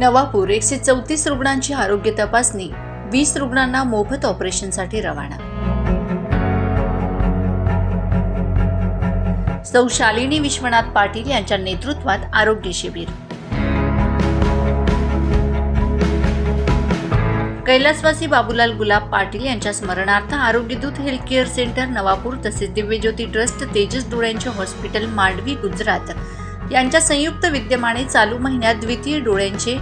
नवापूर एकशे चौतीस रुग्णांची आरोग्य तपासणी वीस रुग्णांना मोफत ऑपरेशनसाठी रवाना. सौ शालिनी विश्वनाथ पाटील यांच्या नेतृत्वात आरोग्य शिबिर. कैलासवासी बाबूलाल गुलाब पाटील यांच्या स्मरणार्थ Arogyadoot health care center Navapur तसेच दिव्यज्योती ट्रस्ट तेजस डोळ्यांचे हॉस्पिटल मांडवी गुजरात. यांच्या संयुक्त विद्यमाने चालू महिन्यात द्वितीय डोळ्यांचे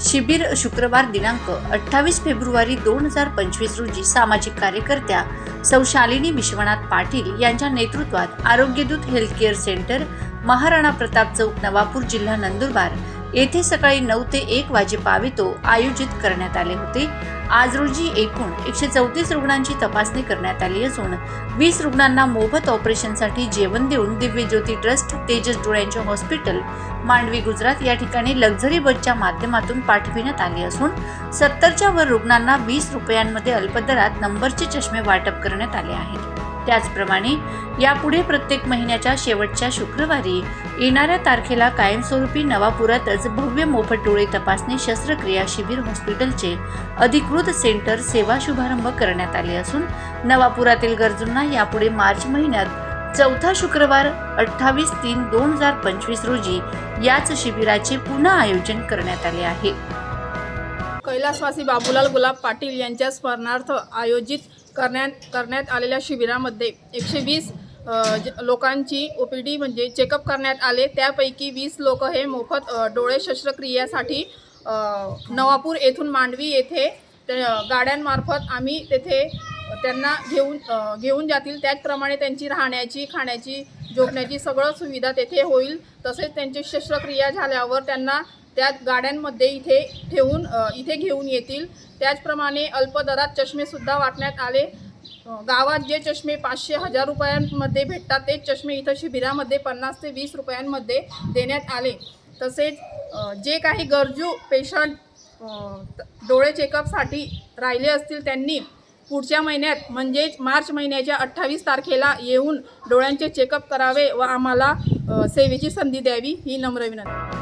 शिबिर शुक्रवार दिनांक अठ्ठावीस फेब्रुवारी दोन हजार पंचवीस रोजी सामाजिक कार्यकर्त्या सौ शालिनी विश्वनाथ पाटील यांच्या नेतृत्वात Arogyadoot health care center Maharana Pratap Chowk Navapur जिल्हा नंदुरबार येथे सकाळी नऊ ते एक वाजेपावितो आयोजित करण्यात आले होते. आज रोजी एकूण एकशे चौतीस रुग्णांची तपासणी करण्यात आली असून वीस रुग्णांना मोफत ऑपरेशनसाठी जेवण देऊन दिव्य ज्योती ट्रस्ट तेजस डोळ्यांचे हॉस्पिटल मांडवी गुजरात या ठिकाणी लक्झरी बसच्या माध्यमातून पाठविण्यात आली असून सत्तरच्या वर रुग्णांना वीस रुपयांमध्ये अल्पदरात नंबरचे चष्मे वाटप करण्यात आले आहेत. त्याचप्रमाणे यापुढे प्रत्येक महिन्याच्या शेवटच्या शुक्रवारी येणाऱ्या तारखेला कायमस्वरूपी नवापुरातच भव्य मोफत डोळे तपासणी शस्त्रक्रिया शिबिर हॉस्पिटलचे अधिकृत सेंटर सेवा शुभारंभ करण्यात आले असून नवापुरातील गरजूंना यापुढे मार्च महिन्यात चौथा शुक्रवार अठ्ठावीस तीन दोन हजार पंचवीस रोजी याच शिबिराचे पुन्हा आयोजन करण्यात आले आहे. कैलासवासी बाबूलाल गुलाब पाटील यांच्या स्मरणार्थ आयोजित करण्यात करण्यात आलेल्या शिबिरामध्ये एकशे वीस लोकांची ओ पी डी म्हणजे चेकअप करण्यात आले. त्यापैकी वीस लोक हे मोफत डोळे शस्त्रक्रियेसाठी नवापूर येथून मांडवी येथे गाड्यांमार्फत आम्ही तेथे त्यांना घेऊन घेऊन जातील. त्याचप्रमाणे त्यांची राहण्याची खाण्याची झोपण्याची सगळं सुविधा तेथे होईल. तसेच त्यांची शस्त्रक्रिया झाल्यावर त्यांना त्या गाड्यांमध्ये इथे ठेवून इथे घेऊन येतील. त्याचप्रमाणे अल्पदरात चष्मेसुद्धा वाटण्यात आले. गावात जे चष्मे पाचशे हजार रुपयांमध्ये भेटतात तेच चष्मे इथं शिबिरामध्ये पन्नास ते वीस रुपयांमध्ये देण्यात आले. तसेच जे काही गरजू पेशंट डोळे चेकअपसाठी राहिले असतील त्यांनी पुढच्या महिन्यात म्हणजेच मार्च महिन्याच्या अठ्ठावीस तारखेला येऊन डोळ्यांचे चेकअप करावे व आम्हाला सेवेची संधी द्यावी ही नम्र विनंती.